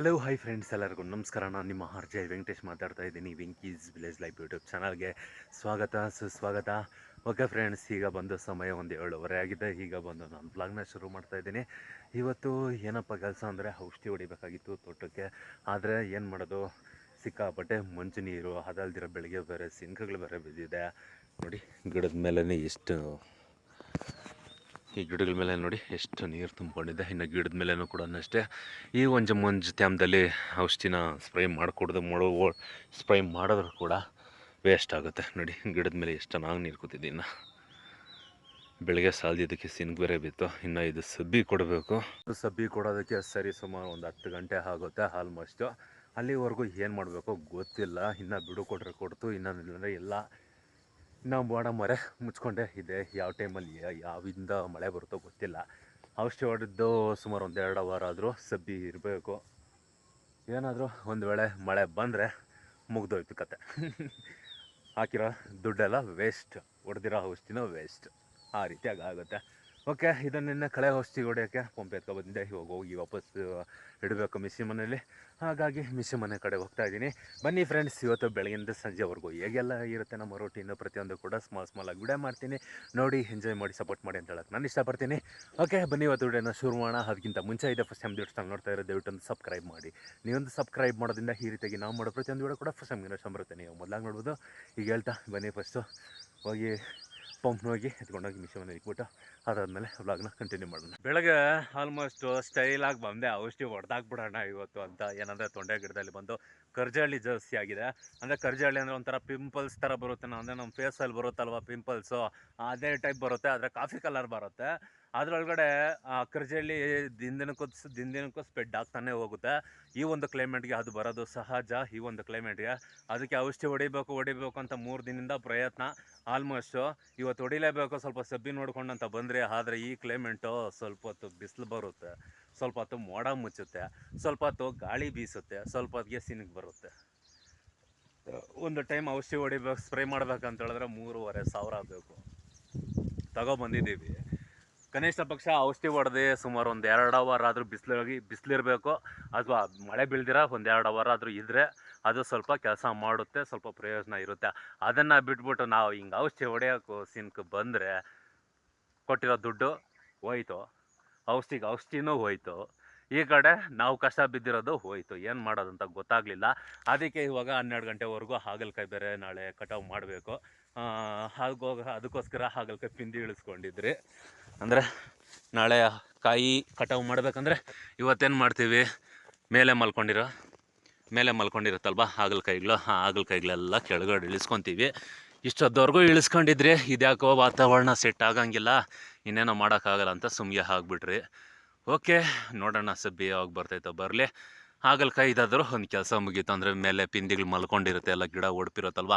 Hello hi friends ಎಲ್ಲರಿಗೂ ನಮಸ್ಕಾರ. ನಾನು ನಿಮ್ಮ ಆರ್ ಜೆ ವೆಂಕಟೇಶ್ ಮಾತಾಡ್ತಾ ಇದ್ದೀನಿ, ವೆಂಕೀಸ್ ವಿಲೇಜ್ ಲೈಫ್ ಯೂಟ್ಯೂಬ್ ಚಾನಲ್ಗೆ ಸ್ವಾಗತ, ಸುಸ್ವಾಗತ. ಓಕೆ ಫ್ರೆಂಡ್ಸ್ ಈಗ ಬಂದು ಸಮಯ ಒಂದು ಏಳುವರೆ ಆಗಿದೆ. ಈಗ ಬಂದು ನಾನು ಬ್ಲಾಗ್ನ ಶುರು ಮಾಡ್ತಾ ಇದ್ದೀನಿ. ಇವತ್ತು ಏನಪ್ಪ ಕೆಲಸ ಅಂದರೆ ಔಷಧಿ ಹೊಡಿಬೇಕಾಗಿತ್ತು ತೋಟಕ್ಕೆ. ಆದರೆ ಏನು ಮಾಡೋದು? ಸಿಕ್ಕಾಪಟ್ಟೆ ಮಂಜು ನೀರು, ಅದಲ್ದಿರೋ ಬೆಳಗ್ಗೆ ಬೇರೆ ಸಿಂಕಗಳು ಬೇರೆ ಬಿದ್ದಿದೆ. ನೋಡಿ, ಗಿಡದ ಮೇಲೇ ಎಷ್ಟು ಈ ಗಿಡಗಳ ಮೇಲೆ ನೋಡಿ ಎಷ್ಟು ನೀರು ತುಂಬಿಕೊಂಡಿದೆ. ಇನ್ನು ಗಿಡದ ಮೇಲೆನೂ ಕೂಡ ಅಷ್ಟೇ ಈ ಒಂದು ಮಂಜು ತ್ಯಾಮದಲ್ಲಿ ಔಷಧಿನ ಸ್ಪ್ರೇ ಮಾಡಿಕೊಡ್ದು ಮಾಡೋ ಸ್ಪ್ರೇ ಮಾಡಿದ್ರು ಕೂಡ ವೇಸ್ಟ್ ಆಗುತ್ತೆ. ನೋಡಿ, ಗಿಡದ ಮೇಲೆ ಎಷ್ಟು ಚೆನ್ನಾಗಿ ನೀರು ಕೂತಿದೆ ಇನ್ನು. ಬೆಳಗ್ಗೆ ಸಾಲ್ದಿದ್ದಕ್ಕೆ ಸಿನ್ಗೆ ಬೇರೆ ಬಿತ್ತು. ಇನ್ನು ಇದು ಸಬ್ಬಿ ಕೊಡಬೇಕು. ಸಬ್ಬಿ ಕೊಡೋದಕ್ಕೆ ಸರಿ ಸುಮಾರು ಒಂದು ಹತ್ತು ಗಂಟೆ ಆಗುತ್ತೆ ಆಲ್ಮೋಸ್ಟು ಅಲ್ಲಿವರೆಗೂ ಏನು ಮಾಡಬೇಕು ಗೊತ್ತಿಲ್ಲ. ಇನ್ನು ಬಿಡು ಕೊಟ್ಟರೆ ಕೊಡ್ತು, ಇನ್ನು ಎಲ್ಲ ನಾವು ಬೋಡ ಮರೆ ಮುಚ್ಕೊಂಡೆ ಇದೆ. ಯಾವ ಟೈಮಲ್ಲಿ ಯಾವಿಂದ ಮಳೆ ಬರುತ್ತೋ ಗೊತ್ತಿಲ್ಲ. ಔಷಧಿ ಹೊಡೆದು ಸುಮಾರು ಒಂದು ಎರಡು ವಾರ ಆದರೂ ಸಬ್ಬಿ ಇರಬೇಕು. ಏನಾದರೂ ಒಂದು ವೇಳೆ ಮಳೆ ಬಂದರೆ ಮುಗ್ದೋಯ್ತು ಕತೆ. ಹಾಕಿರೋ ದುಡ್ಡೆಲ್ಲ ವೇಸ್ಟ್ ಹೊಡೆದಿರೋ ಔಷಧಿನೂ ವೇಸ್ಟ್ ಆ ರೀತಿಯಾಗಿ ಆಗುತ್ತೆ. ಓಕೆ ಇದನ್ನೆನ್ನ ಕಳೆ ಔಷಧಿ ಹೊಡೆಯೋಕ್ಕೆ ಪಂಪ್ ಎತ್ಕೊ ಬಂದಿದ್ದೆ. ಇವಾಗ ಹೋಗಿ ವಾಪಸ್ ಇಡಬೇಕು ಮಿಸಿ ಮನೇಲಿ ಹಾಗಾಗಿ ಮಿಸಿ ಮನೆ ಕಡೆ ಹೋಗ್ತಾ ಇದ್ದೀನಿ. ಬನ್ನಿ ಫ್ರೆಂಡ್ಸ್ ಇವತ್ತು ಬೆಳಗಿಂದ ಸಂಜೆವರೆಗೂ ಹೇಗೆಲ್ಲ ಇರುತ್ತೆ ನಮ್ಮ ರೊಟೀನು ಪ್ರತಿಯೊಂದು ಕೂಡ ಸ್ಮಾಲ್ ಸ್ಮಾಲಾಗಿ ವಿಡಿಯೋ ಮಾಡ್ತೀನಿ. ನೋಡಿ ಎಂಜಾಯ್ ಮಾಡಿ ಸಪೋರ್ಟ್ ಮಾಡಿ ಅಂತ ಹೇಳಕ್ಕೆ ನಾನು ಇಷ್ಟಪಡ್ತೀನಿ. ಓಕೆ, ಬನ್ನಿ ಇವತ್ತು ವಿಡಿಯೋನ ಶುರು ಮಾಡೋಣ. ಅದಕ್ಕಿಂತ ಮುಂಚೆ ಇದೆ ಫಸ್ಟ್ ಟೈಮ್ ದಿವಸ ನೋಡ್ತಾ ಇರೋ ದಯವಿಟ್ಟು ಸಬ್ಸ್ಕ್ರೈಬ್ ಮಾಡಿ. ನೀವೊಂದು ಸಬ್ಸ್ಕ್ರೈಬ್ ಮಾಡೋದ್ರಿಂದ ಈ ರೀತಿಯಾಗಿ ನಾವು ಮಾಡೋ ಪ್ರತಿಯೊಂದು ವಿಡಿಯೋ ಕೂಡ ಫಸ್ಟ್ ಟೈಮ್ ಬರುತ್ತೆ. ನೀವು ಮೊದಲಾಗಿ ನೋಡ್ಬೋದು. ಈಗ ಹೇಳ್ತಾ, ಬನ್ನಿ ಫಸ್ಟು ಹೋಗಿ ಪಂಪ್ನ ಹೋಗಿ ಎತ್ಕೊಂಡೋಗಿ ಮಿಷನ್ ಮನೆ ಇಟ್ಬಿಟ್ಟು ಅದಾದಮೇಲೆ ವ್ಲಾಗ್ನ ಕಂಟಿನ್ಯೂ ಮಾಡೋಣ. ಬೆಳಗ್ಗೆ ಆಲ್ಮೋಸ್ಟ್ ಸ್ಟೈಲಾಗಿ ಬಂದೆ. ಔಷಧಿ ಹೊಡೆದಾಕ್ಬಿಡೋಣ ಇವತ್ತು ಅಂತ. ಏನಂದರೆ ತೊಂಡೆ ಗಿಡದಲ್ಲಿ ಬಂದು ಕರ್ಜಹಳ್ಳಿ ಜಾಸ್ತಿ ಆಗಿದೆ. ಅಂದರೆ ಕರ್ಜಹಳ್ಳಿ ಅಂದರೆ ಒಂಥರ ಪಿಂಪಲ್ಸ್ ಥರ ಬರುತ್ತೆ. ಅಂದರೆ ನಮ್ಮ ಫೇಸಲ್ಲಿ ಬರುತ್ತಲ್ವ ಪಿಂಪಲ್ಸು ಅದೇ ಟೈಪ್ ಬರುತ್ತೆ. ಆದರೆ ಕಾಫಿ ಕಲರ್ ಬರುತ್ತೆ. ಅದರೊಳಗಡೆ ದಿನಕ್ಕೂ ದಿನ ದಿನಕ್ಕೂ ಸ್ಪ್ರೆಡ್ ಆಗ್ತಾನೆ ಹೋಗುತ್ತೆ. ಈ ಒಂದು ಕ್ಲೈಮೇಟ್ಗೆ ಅದು ಬರೋದು ಸಹಜ, ಈ ಒಂದು ಕ್ಲೈಮೇಟ್ಗೆ ಅದಕ್ಕೆ ಔಷಧಿ ಹೊಡಿಬೇಕು ಹೊಡಿಬೇಕು ಅಂತ ಮೂರು ದಿನದಿಂದ ಪ್ರಯತ್ನ ಆಲ್ಮೋಸ್ಟು ಇವತ್ತು ಹೊಡಿಲೇಬೇಕು, ಸ್ವಲ್ಪ ಸಬ್ಬಿ ನೋಡ್ಕೊಂಡು ಅಂತ ಬಂದರೆ, ಆದರೆ ಈ ಕ್ಲೈಮೇಟು ಸ್ವಲ್ಪ ಹೊತ್ತು ಬಿಸಿಲು ಬರುತ್ತೆ. ಸ್ವಲ್ಪ ಹೊತ್ತು ಮೋಡ ಮುಚ್ಚುತ್ತೆ. ಸ್ವಲ್ಪ ಹೊತ್ತು ಗಾಳಿ ಬೀಸುತ್ತೆ. ಸ್ವಲ್ಪ ಹೊತ್ತಿಗೆ ಸಿನಿಗೆ ಬರುತ್ತೆ. ಒಂದು ಟೈಮ್ ಔಷಧಿ ಹೊಡಿಬೇಕು ಸ್ಪ್ರೇ ಮಾಡ್ಬೇಕಂತ ಹೇಳಿದ್ರೆ ಮೂರುವರೆ ಸಾವಿರ ಬೇಕು ತಗೊಬಂದಿದ್ದೀವಿ ಕನಿಷ್ಠ ಪಕ್ಷ ಔಷಧಿ ಹೊಡೆದೇ ಸುಮಾರು ಒಂದು ಎರಡು ಅವರ್ ಆದರೂ ಬಿಸಿಲಾಗಿ ಬಿಸಿಲಿರಬೇಕು. ಅಥವಾ ಮಳೆ ಬೀಳ್ದಿರ ಒಂದು ಎರಡು ಅವರ್ ಆದರೂ ಇದ್ದರೆ ಅದು ಸ್ವಲ್ಪ ಕೆಲಸ ಮಾಡುತ್ತೆ, ಸ್ವಲ್ಪ ಪ್ರಯೋಜನ ಇರುತ್ತೆ. ಅದನ್ನು ಬಿಟ್ಬಿಟ್ಟು ನಾವು ಹಿಂಗೆ ಔಷಧಿ ಹೊಡೆಯೋಕ್ಕೂ ಸಿನ್ಕ್ ಬಂದರೆ ಕೊಟ್ಟಿರೋ ದುಡ್ಡು ಹೋಯ್ತು. ಔಷಧಿಗೆ ಔಷಧಿನೂ ಹೋಯ್ತು. ಈ ಕಡೆ ನಾವು ಕಷ್ಟ ಬಿದ್ದಿರೋದು ಹೋಯ್ತು. ಏನು ಮಾಡೋದಂತ ಗೊತ್ತಾಗಲಿಲ್ಲ. ಅದಕ್ಕೆ ಇವಾಗ ಹನ್ನೆರಡು ಗಂಟೆವರೆಗೂ ಹಾಗಲಕಾಯಿ ಬೇರೆ ನಾಳೆ ಕಟಾವು ಮಾಡಬೇಕು. ಹಾಗೋ ಅದಕ್ಕೋಸ್ಕರ ಹಾಗಲಕಾಯಿ ಪಿಂದಿ ಇಳಿಸ್ಕೊಂಡಿದ್ರಿ. ಅಂದರೆ ನಾಳೆ ಕಾಯಿ ಕಟಾವು ಮಾಡ್ಬೇಕಂದ್ರೆ ಇವತ್ತೇನು ಮಾಡ್ತೀವಿ? ಮೇಲೆ ಮಲ್ಕೊಂಡಿರೋ, ಮೇಲೆ ಮಲ್ಕೊಂಡಿರುತ್ತಲ್ವ ಹಾಗಲಕಾಯಿಗಳು? ಆ ಹಾಗಲಕಾಯಿಗಳೆಲ್ಲ ಕೆಳಗಡೆ ಇಳಿಸ್ಕೊತೀವಿ. ಇಷ್ಟೊತ್ತವರೆಗೂ ಇಳಿಸ್ಕೊಂಡಿದ್ರಿ, ಇದ್ಯಾಕೋ ವಾತಾವರಣ ಸೆಟ್ ಆಗಂಗಿಲ್ಲ, ಇನ್ನೇನೋ ಮಾಡೋಕ್ಕಾಗಲ್ಲ ಅಂತ ಸುಮ್ಗೆ ಆಗಿಬಿಟ್ರಿ. ಓಕೆ ನೋಡೋಣ ಸಬ್ಬಿ ಯಾವಾಗ ಬರ್ತೈತೋ ಬರಲಿ. ಹಾಗಲಕಾಯಿ ಇದಾದರೂ ಒಂದು ಕೆಲಸ ಮುಗೀತು ಅಂದರೆ ಮೇಲೆ ಪಿಂದಿಗಳು ಮಲ್ಕೊಂಡಿರುತ್ತೆ, ಎಲ್ಲ ಗಿಡ ಒಡಪಿರುತ್ತಲ್ವ?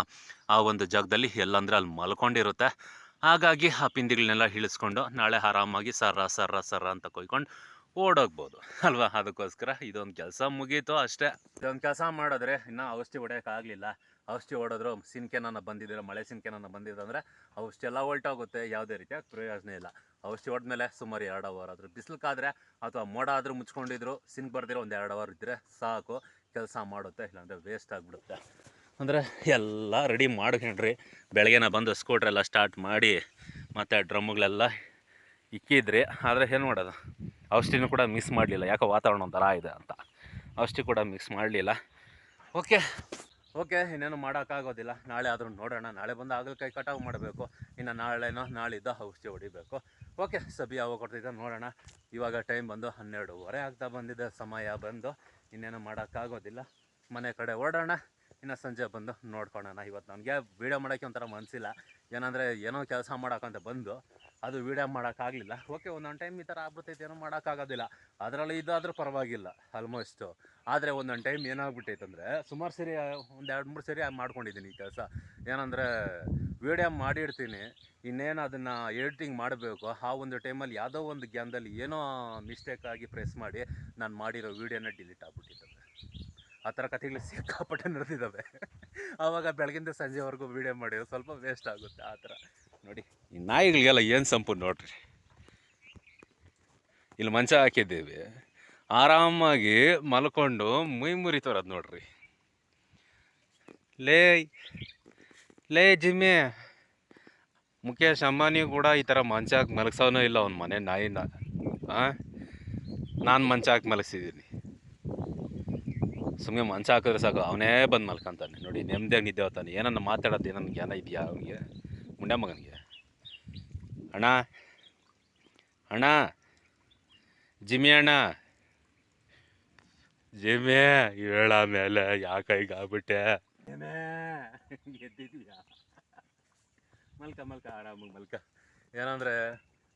ಆ ಒಂದು ಜಾಗದಲ್ಲಿ ಎಲ್ಲಂದರೆ ಅಲ್ಲಿ ಮಲ್ಕೊಂಡಿರುತ್ತೆ. ಹಾಗಾಗಿ ಆ ಪಿಂದಿಗಳನ್ನೆಲ್ಲ ಇಳಿಸ್ಕೊಂಡು ನಾಳೆ ಆರಾಮಾಗಿ ಸರ್ರ ಸರ್ರ ಸರ್ರ ಅಂತ ಕೊಯ್ಕೊಂಡು ಓಡೋಗ್ಬೋದು. ಅಲ್ವಾ? ಅದಕ್ಕೋಸ್ಕರ ಇದೊಂದು ಕೆಲಸ ಮುಗೀತು ಅಷ್ಟೇ. ಇದೊಂದು ಕೆಲಸ ಮಾಡಿದ್ರೆ ಇನ್ನೂ ಔಷಧಿ ಹೊಡೆಯೋಕ್ಕಾಗಲಿಲ್ಲ. ಔಷಧಿ ಹೊಡೆದ್ರು ಸಿನ್ಕೆನ ಬಂದಿದ್ದಿಲ್ಲ ಮಳೆ ಸಿನ್ಕೆನ ಬಂದಿದ್ದಂದರೆ ಔಷಧಿ ಎಲ್ಲ ಹೊಲ್ಟೋಗುತ್ತೆ ಯಾವುದೇ ರೀತಿಯ ಪ್ರಯೋಜನ ಇಲ್ಲ. ಔಷಧಿ ಹೊಡೆದ್ಮೇಲೆ ಸುಮಾರು ಎರಡು ಅವರ್ ಆದರೂ ಬಿಸಿಲುಕಾದ್ರೆ ಅಥವಾ ಮೋಡ ಆದರೂ ಮುಚ್ಕೊಂಡಿದ್ರು ಸಿನ್ ಬರ್ದಿರೋ ಒಂದು ಎರಡು ಅವರ್ ಇದ್ದರೆ ಸಾಕು, ಕೆಲಸ ಮಾಡುತ್ತೆ, ಇಲ್ಲಾಂದರೆ ವೇಸ್ಟ್ ಆಗಿಬಿಡುತ್ತೆ. ಅಂದರೆ ಎಲ್ಲ ರೆಡಿ ಮಾಡ್ಕೊಂಡ್ರಿ. ಬೆಳಗ್ಗೆನ ಬಂದು ಸ್ಕೂಟ್ರೆಲ್ಲ ಸ್ಟಾರ್ಟ್ ಮಾಡಿ, ಮತ್ತು ಡ್ರಮ್ಗಳೆಲ್ಲ ಇಕ್ಕಿದ್ರಿ. ಆದರೆ ಏನು ಮಾಡೋದು? ಔಷಧಿನೂ ಕೂಡ ಮಿಸ್ ಮಾಡಲಿಲ್ಲ. ಯಾಕೋ ವಾತಾವರಣ ಒಂಥರ ಇದೆ ಅಂತ. ಔಷಧಿ ಕೂಡ ಮಿಕ್ಸ್ ಮಾಡಲಿಲ್ಲ. ಓಕೆ ಓಕೆ, ಇನ್ನೇನು ಮಾಡೋಕ್ಕಾಗೋದಿಲ್ಲ. ನಾಳೆ ಆದರೂ ನೋಡೋಣ. ನಾಳೆ ಬಂದು ಹಾಗಲಕಾಯಿ ಕಟಾವು ಮಾಡಬೇಕು. ಇನ್ನು ನಾಳೆನೋ, ನಾಳಿದ್ದ ಔಷಧಿ ಹೊಡಿಬೇಕು. ಓಕೆ ಸಬಿ ಯಾವಾಗ ಕೊಡ್ತೈತೆ ನೋಡೋಣ. ಇವಾಗ ಟೈಮ್ ಬಂದು ಹನ್ನೆರಡುವರೆ ಆಗ್ತಾ ಬಂದಿದೆ. ಸಮಯ ಬಂದು ಇನ್ನೇನು ಮಾಡೋಕ್ಕಾಗೋದಿಲ್ಲ. ಮನೆ ಕಡೆ ಓಡೋಣ. ಇನ್ನು ಸಂಜೆ ಬಂದು ನೋಡ್ಕೊಳೋಣ. ಇವತ್ತು ನನಗೆ ವೀಡಿಯೋ ಮಾಡೋಕ್ಕೆ ಒಂಥರ ಮನಸ್ಸಿಲ್ಲ ಏನಂದರೆ ಏನೋ ಕೆಲಸ ಮಾಡೋಕ್ಕಂತ ಬಂದು ಅದು ವೀಡಿಯೋ ಮಾಡೋಕ್ಕಾಗಲಿಲ್ಲ ಓಕೆ ಒಂದೊಂದು ಟೈಮ್ ಈ ಥರ ಆಗ್ಬಿಟ್ಟೈತೆ ಏನೋ ಮಾಡೋಕ್ಕಾಗೋದಿಲ್ಲ ಅದರಲ್ಲಿ ಇದಾದರೂ ಪರವಾಗಿಲ್ಲ ಆಲ್ಮೋಸ್ಟು ಆದರೆ ಒಂದೊಂದು ಟೈಮ್ ಏನಾಗ್ಬಿಟ್ಟೈತೆ ಅಂದರೆ, ಸುಮಾರು ಸರಿ, ಒಂದು ಎರಡು, ಮೂರು ಸರಿ ಮಾಡ್ಕೊಂಡಿದ್ದೀನಿ ಈ ಕೆಲಸ. ಏನಂದರೆ ವೀಡಿಯೋ ಮಾಡಿರ್ತೀನಿ, ಇನ್ನೇನು ಅದನ್ನು ಎಡಿಟಿಂಗ್ ಮಾಡಬೇಕು, ಆ ಒಂದು ಟೈಮಲ್ಲಿ ಯಾವುದೋ ಒಂದು ಗ್ಯಾನ್ದಲ್ಲಿ ಏನೋ ಮಿಸ್ಟೇಕ್ ಆಗಿ ಪ್ರೆಸ್ ಮಾಡಿ, ನಾನು ಮಾಡಿರೋ ವೀಡಿಯೋನ ಡಿಲೀಟ್ ಆಗಿಬಿಟ್ಟಿದ್ದಾವೆ. ಆ ಥರ ಕಥೆಗಳು ಸಿಕ್ಕಾಪಟ್ಟೆ ನಡೆದಿದ್ದಾವೆ. ಆವಾಗ ಬೆಳಗಿಂದ ಸಂಜೆವರೆಗೂ ವೀಡಿಯೋ ಮಾಡಿರೋ ಸ್ವಲ್ಪ ವೇಸ್ಟ್ ಆಗುತ್ತೆ, ಆ ಥರ ನೋಡಿ, ಈ ನಾಯಿಗಳಿಗೆಲ್ಲ ಏನು ಸಂಪು ನೋಡ್ರಿ. ಇಲ್ಲಿ ಮಂಚ ಹಾಕಿದ್ದೀವಿ. ಆರಾಮಾಗಿ ಮಲ್ಕೊಂಡು ಮೈ ಅದು ನೋಡ್ರಿ. ಲೇ ಲೇ ಜಿಮ್ಮಿ. ಮುಖೇಶ್ ಅಂಬಾನಿ ಕೂಡ ಈ ಥರ ಮಂಚ ಹಾಕಿ ಮಲಗ್ಸೋನೂ ಇಲ್ಲ ಅವ್ನ ಮನೆ ನಾಯಿನ. ಹಾಂ ನಾನು ಮಂಚ ಹಾಕಿ ಮಲಗಿಸಿದ್ದೀನಿ ಸುಮ್ಮನೆ ಮಂಚ ಹಾಕಿದ್ರೆ ಸಾಕು, ಅವನೇ ಬಂದು ಮಲ್ಕೊಂತಾನೆ. ನೋಡಿ ನೆಮ್ಮದಿಯಾಗಿ ನಿದ್ದೆ ಹೋಗ್ತಾನೆ ಏನನ್ನ ಮಾತಾಡೋದು, ಏನನ್ನ ಜ್ಞಾನ ಇದೆಯಾ ಅವನಿಗೆ? ಮುಂಡೆ ಮಗನಿಗೆ? ಅಣ್ಣ ಅಣ್ಣ ಜಿಮಿ ಅಣ್ಣ. ಜಿಮ್ಮಿ ಹೇಳ ಮೇಲೆ ಯಾಕೆ ಈಗ ಆಗ್ಬಿಟ್ಟೆ? ಎದ್ದಿದ್ಯಾ? ಮಲ್ಕ ಮಲ್ಕ ಆರಾಮಾಗಿ ಮಲ್ಕ. ಏನಂದರೆ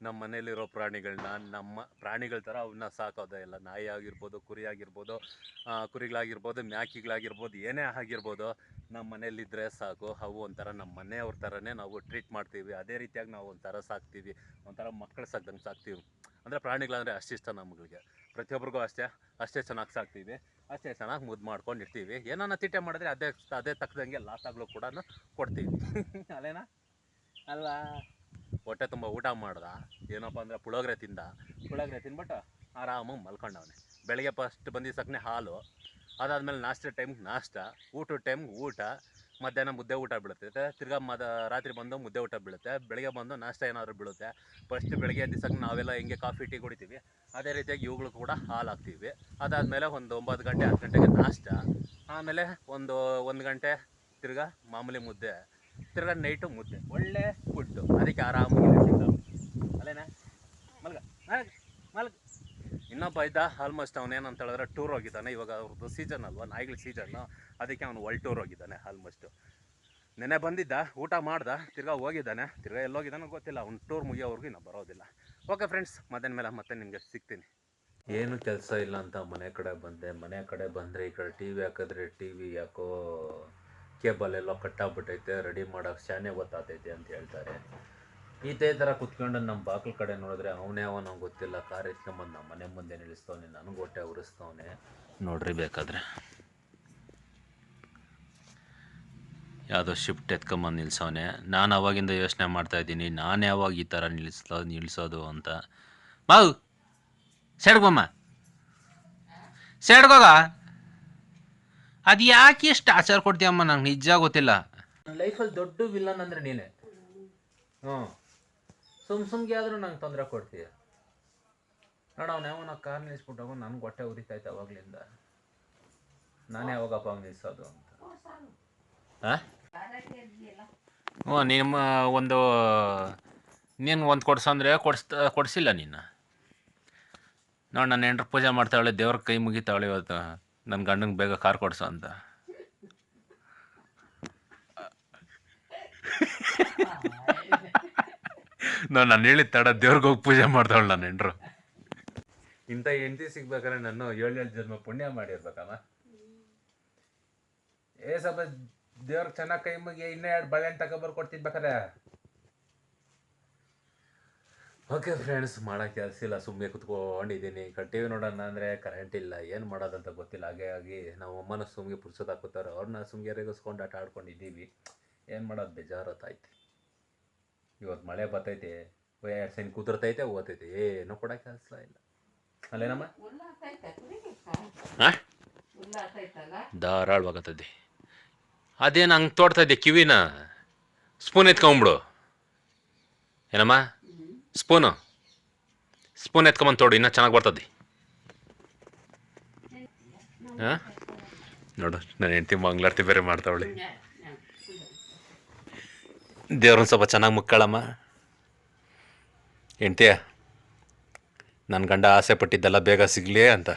ನಮ್ಮ ಮನೆಯಲ್ಲಿರೋ ಪ್ರಾಣಿಗಳನ್ನ ನಮ್ಮ ಪ್ರಾಣಿಗಳ ಥರ ಅವನ್ನ ಸಾಕೋದೇ ಇಲ್ಲ ನಾಯಿ ಆಗಿರ್ಬೋದು, ಕುರಿ ಆಗಿರ್ಬೋದು ಕುರಿಗಳಾಗಿರ್ಬೋದು, ಮ್ಯಾಕಿಗಳಾಗಿರ್ಬೋದು, ಏನೇ ಆಗಿರ್ಬೋದು ನಮ್ಮ ಮನೇಲಿದ್ದರೆ ಸಾಕು. ಅವು ಒಂಥರ ನಮ್ಮ ಮನೆಯವ್ರ ಥರನೇ ನಾವು ಟ್ರೀಟ್ ಮಾಡ್ತೀವಿ. ಅದೇ ರೀತಿಯಾಗಿ ನಾವು ಒಂಥರ ಸಾಕ್ತೀವಿ. ಒಂಥರ ಮಕ್ಕಳು ಸಾಕ್ದಂಗೆ ಸಾಕ್ತೀವಿ. ಅಂದರೆ ಪ್ರಾಣಿಗಳಂದರೆ ಅಷ್ಟಿಷ್ಟ ನಮ್ಗಳಿಗೆ. ಪ್ರತಿಯೊಬ್ಬರಿಗೂ ಅಷ್ಟೇ ಅಷ್ಟೇ ಚೆನ್ನಾಗಿ ಸಾಕ್ತೀವಿ. ಅಷ್ಟೇ ಚೆನ್ನಾಗಿ ಮುದ್ದು ಮಾಡ್ಕೊಂಡು ಇರ್ತೀವಿ ಏನನ್ನ ತಿಟ್ಟೆ ಮಾಡಿದ್ರೆ ಅದೇ ಅದೇ ತಕ್ಕದಂಗೆ ಲಾಸ್ ಆಗಲು ಕೂಡ ಕೊಡ್ತೀವಿ. ಅಲ್ಲೇನಾ? ಅಲ್ಲ ಹೊಟ್ಟೆ ತುಂಬ ಊಟ ಮಾಡ್ದ. ಏನಪ್ಪ ಅಂದರೆ ಪುಳೋಗ್ರೆ ತಿಂದ. ಪುಳೋಗ್ರೆ ತಿಂದ್ಬಿಟ್ಟು ಆರಾಮಾಗಿ ಮಲ್ಕೊಂಡವನೆ. ಬೆಳಗ್ಗೆ ಫಸ್ಟ್ ಬಂದಿದ್ದ ಸಕ್ನೆ ಹಾಲು. ಅದಾದಮೇಲೆ ನಾಷ್ಟ ಟೈಮ್ಗೆ ನಾಷ್ಟ. ಊಟದ ಟೈಮ್ಗೆ ಊಟ. ಮಧ್ಯಾಹ್ನ ಮುದ್ದೆ ಊಟ ಬೀಳುತ್ತೆ. ತಿರ್ಗಾ ಮದ ರಾತ್ರಿ ಬಂದು ಮುದ್ದೆ ಊಟ ಬೀಳುತ್ತೆ. ಬೆಳಗ್ಗೆ ಬಂದು ನಾಷ್ಟ ಏನಾದರೂ ಬೀಳುತ್ತೆ. ಫಸ್ಟ್ ಬೆಳಗ್ಗೆ ದಿವಸಕ್ಕೆ ನಾವೆಲ್ಲ ಹೆಂಗೆ ಕಾಫಿ ಟೀ ಕುಡಿತೀವಿ. ಅದೇ ರೀತಿಯಾಗಿ ಇವುಗಳು ಕೂಡ ಹಾಲು ಹಾಕ್ತೀವಿ ಅದಾದಮೇಲೆ ಒಂದು ಒಂಬತ್ತು ಗಂಟೆ, ಹತ್ತು ಗಂಟೆಗೆ ನಾಷ್ಟ. ಆಮೇಲೆ ಒಂದು ಒಂದು ಗಂಟೆ ತಿರ್ಗಾ ಮಾಮೂಲಿ ಮುದ್ದೆ. ತಿರ್ಗಾ ನೈಟು ಮುದ್ದೆ. ಒಳ್ಳೆ ಫುಡ್ಡು ಅದಕ್ಕೆ ಆರಾಮಾಗಿ ಅಲ್ಲೇನ? ಮಲ್ಗ. ಮಲ್ಗ. ಇನ್ನೊಬ್ಬ ಇದ್ದ ಆಲ್ಮೋಸ್ಟ್ ಅವನೇನಂತ ಹೇಳಿದ್ರೆ ಟೂರ್ ಹೋಗಿದ್ದಾನೆ. ಇವಾಗ ಅವ್ರದ್ದು ಸೀಸನ್ ಅಲ್ವಾ? ನಾಯಿಗಳ ಸೀಸನ್ನು ಅದಕ್ಕೆ ಅವನು ಒಲ್ ಟೂರ್ ಹೋಗಿದ್ದಾನೆ ಆಲ್ಮೋಸ್ಟು ನೆನೆ ಬಂದಿದ್ದ, ಊಟ ಮಾಡ್ದ, ತಿರ್ಗಾ ಹೋಗಿದ್ದಾನೆ. ತಿರ್ಗಾ ಎಲ್ಲೋಗಿದ್ದಾನೋ ಗೊತ್ತಿಲ್ಲ. ಅವ್ನು ಟೂರ್ ಮುಗಿಯೋವರೆಗೂ ಇನ್ನೂ ಬರೋದಿಲ್ಲ. ಓಕೆ ಫ್ರೆಂಡ್ಸ್ ಮಧ್ಯಾಹ್ನ ಮೇಲೆ ಮತ್ತೆ ನಿಮಗೆ ಸಿಗ್ತೀನಿ. ಏನು ಕೆಲಸ ಇಲ್ಲ ಅಂತ ಮನೆ ಕಡೆ ಬಂದೆ. ಮನೆ ಕಡೆ ಬಂದರೆ ಈ ಕಡೆ ಟಿ ವಿ ಹಾಕಿದ್ರೆ ಟಿ ವಿ ಯಾಕೋ ಕೇಬಲ್ ಎಲ್ಲೋ ಕಟ್ಟಾಗ್ಬಿಟ್ಟೈತೆ ರೆಡಿ ಮಾಡೋಕೆ ಶಾನೆ ಗೊತ್ತಾತೈತೆ ಅಂತ ಹೇಳ್ತಾರೆ. ಇದೇ ಥರ ಕುತ್ಕೊಂಡು ನಮ್ಮ ಬಾಗಿಲು ಕಡೆ ನೋಡಿದ್ರೆ ಅವನೇ ಅವನೋ ಗೊತ್ತಿಲ್ಲ, ಕಾರ್ ಎತ್ಕೊಂಬಂದು ನಮ್ಮ ಮನೆ ಮುಂದೆ ನಿಲ್ಲಿಸ್ತವನೆ ನನಗೆ ಹೊಟ್ಟೆ ಉರಿಸ್ತವನೆ. ನೋಡ್ರಿ ಬೇಕಾದ್ರೆ. ಯಾವುದೋ ಶಿಫ್ಟ್ ಎತ್ಕೊಂಬಂದು ನಿಲ್ಸವನೆ. ನಾನು ಅವಾಗಿಂದ ಯೋಚನೆ ಮಾಡ್ತಾ ಇದ್ದೀನಿ, ನಾನು ಯಾವಾಗ ಈ ಥರ ನಿಲ್ಲಿಸ್ಲೋ ನಿಲ್ಲಿಸೋದು ಅಂತ. ಮಾವು ಸೆಡ್ಗೊಮ್ಮ ಸೆಡ್ಗೋಗ ಅದು ಯಾಕೆ ಎಷ್ಟು ಆಚಾರ ಕೊಡ್ತೀಯಮ್ಮ ನಂಗೆ ನಿಜ ಗೊತ್ತಿಲ್ಲ. ನನ್ನ ಲೈಫಲ್ಲಿ ದೊಡ್ಡ ವಿಲನ್ ಅಂದರೆ ನೀನೆ. ಹ್ಞೂ. ಸುಮ್ ಸುಮ್ಗೆ ಆದರೂ ನಂಗೆ ತೊಂದರೆ ಕೊಡ್ತೀಯ. ನೋಡ ಅವ್ನು ಯಾವನ ಕಾರ್ ನಿಲ್ಲಿಸ್ಬಿಟ್ಟು ನನಗೆ ಹೊಟ್ಟೆ ಉರಿತಾಯ್ತು ಅವಾಗ್ಲಿಂದ. ನಾನೇ ಯಾವಾಗಪ್ಪ ಅವ್ನು ನಿಲ್ಲಿಸೋದು ಅಂತ. ಹಾಂ ಹ್ಞೂ ನಿಮ್ಮ ಒಂದು ನೀನು ಒಂದು ಕೊಡ್ಸಂದ್ರೆ ಕೊಡ್ಸ್ ಕೊಡಿಸಿಲ್ಲ ನಿನ್ನ ನೋಡಿ ನನ್ನ ಹೆಂಡ್ರ ಪೂಜೆ ಮಾಡ್ತಾಳೆ ದೇವ್ರ ಕೈ ಮುಗಿತಾವಳೆ ಇವತ್ತು. ನನ್ನ ಗಂಡಂಗೆ ಬೇಗ ಕಾರ್ ಕೊಡ್ಸು ಅಂತ. ನಾನು ನಾನು ಹೇಳಿದ ತಡ ದೇವ್ರಿಗೆ ಹೋಗಿ ಪೂಜೆ ಮಾಡ್ತಾವಳು ನಾನು ಹೆಂಡ್ರು. ಇಂಥ ಹೆಂಡತಿ ಸಿಗ್ಬೇಕಾದ್ರೆ ನಾನು ಏಳು ಏಳು ಜನ್ಮ ಪುಣ್ಯ ಮಾಡಿರ್ಬೇಕಮ್ಮ. ಏ ಸ್ವಲ್ಪ ದೇವ್ರಿಗೆ ಚೆನ್ನಾಗಿ ಕೈ ಮುಗಿ, ಇನ್ನೂ ಎರಡು ಬಳೆ ತಗೊಬರ್ ಕೊಡ್ತಿದ್ಬೇಕಾರೆ ಓಕೆ ಫ್ರೆಂಡ್ಸ್ ಮಾಡೋಕ್ಕೆ ಕೆಲಸ ಇಲ್ಲ, ಸುಮ್ಮನೆ ಕುತ್ಕೊಂಡಿದ್ದೀನಿ. ಟಿವಿ ನೋಡೋಣ ಅಂದರೆ ಕರೆಂಟ್ ಇಲ್ಲ, ಏನು ಮಾಡೋದಂತ ಗೊತ್ತಿಲ್ಲ. ಹಾಗೆ ಆಗಿ ನಾವು ಅಮ್ಮನ ಸುಮ್ಗೆ ಪುರ್ಸೋದು ಹಾಕೋತಾರೆ ಅವ್ರನ್ನ ಸುಮ್ಮನೆ ರೇಗಿಸ್ಕೊಂಡು ಆಟ ಆಡ್ಕೊಂಡಿದ್ದೀವಿ. ಏನು ಮಾಡೋದು ಬೇಜಾರತ್ತಾಯ್ತು ಇವತ್ತು ಮಳೆ ಬರ್ತೈತೆ ಎರಡು ಸೈನ್ ಕೂತಿರ್ತೈತೆ ಓದ್ತೈತೆ ಏನು ಕೂಡ ಕೆಲಸ ಇಲ್ಲ. ಅಲ್ಲೇನಮ್ಮ? ಧಾರಾಳವಾಗತ್ತದೆ ಅದೇನು ಹಂಗೆ ತೋಡ್ತಾ ಇದ್ದೆ ಕಿವಿನ? ಸ್ಪೂನ್ ಎತ್ಕೊಂಬಿಡು. ಏನಮ್ಮ? ಸ್ಪೂನು ಸ್ಪೂನ್ ಎತ್ಕೊಂಬಂದು ತೋಡು, ಇನ್ನೂ ಚೆನ್ನಾಗಿ ಬರ್ತದೆ ಹಾಂ? ನೋಡು, ನಾನು ಹೆಂಡ್ತಿ ಮಂಗ್ಲಾರ್ತಿ ಬೇರೆ ಮಾಡ್ತಾವಳಿ. ದೇವ್ರನ್ನ ಸ್ವಲ್ಪ ಚೆನ್ನಾಗಿ ಮುಕ್ಕಳಮ್ಮ. ಹೆಂಡ್ತಿಯ ನನ್ನ ಗಂಡ ಆಸೆ ಪಟ್ಟಿದ್ದೆಲ್ಲ ಬೇಗ ಸಿಗಲಿ ಅಂತ.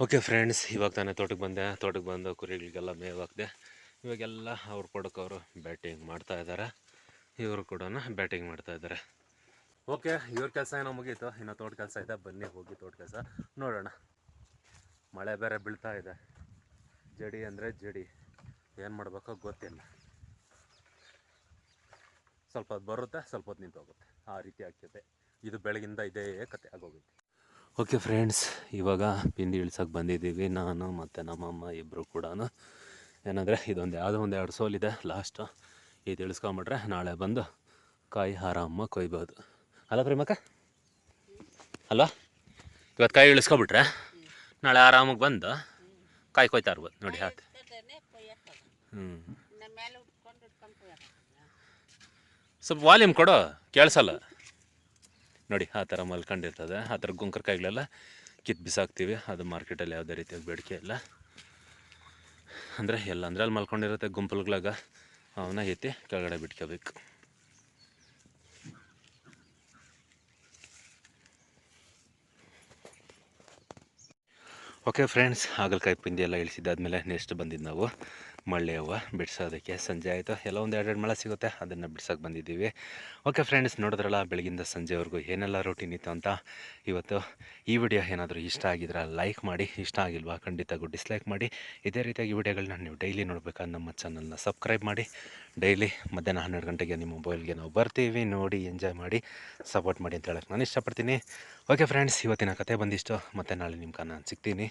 ಓಕೆ ಫ್ರೆಂಡ್ಸ್, ಇವಾಗ ತಾನೇ ತೋಟಕ್ಕೆ ಬಂದೆ. ತೋಟಕ್ಕೆ ಬಂದು ಕುರಿಗಳಿಗೆಲ್ಲ ಮೇವು ಇವಾಗೆಲ್ಲ ಅವ್ರು ಕೊಡಕ್ಕೆ ಅವರು ಬ್ಯಾಟಿಂಗ್ ಮಾಡ್ತಾ ಇದ್ದಾರೆ ಇವರು ಕೂಡ ಬ್ಯಾಟಿಂಗ್ ಮಾಡ್ತಾ ಇದ್ದಾರೆ ಓಕೆ ಇವ್ರ ಕೆಲಸ ಏನೋ ಮುಗೀತು. ಇನ್ನು ತೋಟ ಕೆಲಸ ಇದೆ. ಬನ್ನಿ ಹೋಗಿ ತೋಟ ಕೆಲಸ. ನೋಡೋಣ. ಮಳೆ ಬೇರೆ ಬೀಳ್ತಾ ಇದೆ. ಜಡಿ ಅಂದರೆ ಜಡಿ. ಏನು ಮಾಡಬೇಕೋ ಗೊತ್ತಿಲ್ಲ. ಸ್ವಲ್ಪ ಹೊತ್ತು ಬರುತ್ತೆ, ಸ್ವಲ್ಪ ಹೊತ್ತು ನಿಂತು ಹೋಗುತ್ತೆ. ಆ ರೀತಿ ಆಗ್ತದೆ. ಇದು ಬೆಳಗಿಂದ ಇದೇ ಕತೆ ಆಗೋಗುತ್ತೆ. ಓಕೆ ಫ್ರೆಂಡ್ಸ್ ಇವಾಗ ಪಿಂಡಿ ಇಳ್ಸೋಕೆ ಬಂದಿದ್ದೀವಿ. ನಾನು ಮತ್ತು ನಮ್ಮಮ್ಮ ಇಬ್ಬರು ಕೂಡ ಏನಂದರೆ ಇದೊಂದು ಯಾವುದೋ ಒಂದು ಎರಡು ಸೋಲಿದೆ ಲಾಸ್ಟು ಇದು ಇಳಿಸ್ಕೊಂಬಿಟ್ರೆ ನಾಳೆ ಬಂದು ಕಾಯಿ ಆರಾಮ ಕೊಯ್ಬೋದು. ಅಲ್ಲ ಪ್ರೇಮಕ್ಕ? ಅಲ್ವಾ ಇವತ್ತು ಕಾಯಿ ಇಳಿಸ್ಕೊಬಿಟ್ರೆ ನಾಳೆ ಆರಾಮಾಗಿ ಬಂದು ಕಾಯಿ ಕೊಯ್ತಾ ಇರ್ಬೋದು. ನೋಡಿ, ಹಾಕಿ. ಹ್ಞೂ ಸ್ವಲ್ಪ ವಾಲ್ಯೂಮ್ ಕೊಡು, ಕೇಳಿಸಲ್ಲ. ನೋಡಿ, ಆ ಥರ ಮಲ್ಕೊಂಡಿರ್ತದೆ. ಆ ಥರ ಗುಂಕರ್ಕಾಯಿಗಳೆಲ್ಲ ಕಿತ್ತು ಬಿಸಾಕ್ತೀವಿ ಅದು ಮಾರ್ಕೆಟಲ್ಲಿ ಯಾವುದೇ ರೀತಿಯಾಗಿ ಬೇಡಿಕೆ ಇಲ್ಲ. ಅಂದರೆ ಎಲ್ಲ ಅಂದರೆ ಅಲ್ಲಿ ಮಲ್ಕೊಂಡಿರುತ್ತೆ ಗುಂಪಲ್ಗಳಾಗ ಅವನ್ನ ಎತ್ತಿ ಕೆಳಗಡೆ ಬಿಟ್ಕೋಬೇಕು. ಓಕೆ ಫ್ರೆಂಡ್ಸ್ ಹಾಗಲಕಾಯಿ ಪಿಂದಿ ಎಲ್ಲ ಇಳಿಸಿದ್ದಾದ್ಮೇಲೆ ನೆಕ್ಸ್ಟ್ ಬಂದಿದ್ದು ನಾವು. ಮಳ್ಳಿ ಹೂವು ಬಿಡಿಸೋದಕ್ಕೆ ಸಂಜೆ ಆಯಿತು. ಎಲ್ಲ ಒಂದು ಎರಡೆರಡು ಮಳೆ ಸಿಗುತ್ತೆ, ಅದನ್ನು ಬಿಡ್ಸೋಕೆ ಬಂದಿದ್ದೀವಿ. ಓಕೆ ಫ್ರೆಂಡ್ಸ್ ನೋಡಿದ್ರಲ್ಲ, ಬೆಳಗಿಂದ ಸಂಜೆವರೆಗೂ ಏನೆಲ್ಲ ರೂಟೀನ್ ಇತ್ತು ಅಂತ? ಇವತ್ತು ಈ ವಿಡಿಯೋ ಏನಾದರೂ ಇಷ್ಟ ಆಗಿದ್ರೆ ಲೈಕ್ ಮಾಡಿ, ಇಷ್ಟ ಆಗಿಲ್ವಾ ಖಂಡಿತ ಡಿಸ್ಲೈಕ್ ಮಾಡಿ. ಇದೇ ರೀತಿಯಾಗಿ ವಿಡಿಯೋಗಳನ್ನ ನೀವು ಡೈಲಿ ನೋಡಬೇಕಾದ್ರೆ ನಮ್ಮ ಚಾನಲ್ನ ಸಬ್ಸ್ಕ್ರೈಬ್ ಮಾಡಿ. ಡೈಲಿ ಮಧ್ಯಾಹ್ನ ಹನ್ನೆರಡು ಗಂಟೆಗೆ ನಿಮ್ಮ ಮೊಬೈಲ್ಗೆ ನಾವು ಬರ್ತೀವಿ, ನೋಡಿ ಎಂಜಾಯ್ ಮಾಡಿ ಸಪೋರ್ಟ್ ಮಾಡಿ ಅಂತ ಹೇಳಕ್ಕೆ ನಾನು ಇಷ್ಟಪಡ್ತೀನಿ. ಓಕೆ ಫ್ರೆಂಡ್ಸ್ ಇವತ್ತಿನ ಕತೆ ಬಂದಿಷ್ಟು. ಮತ್ತು ನಾಳೆ ನಿಮ್ಮ ನಾನು ಸಿಗ್ತೀನಿ.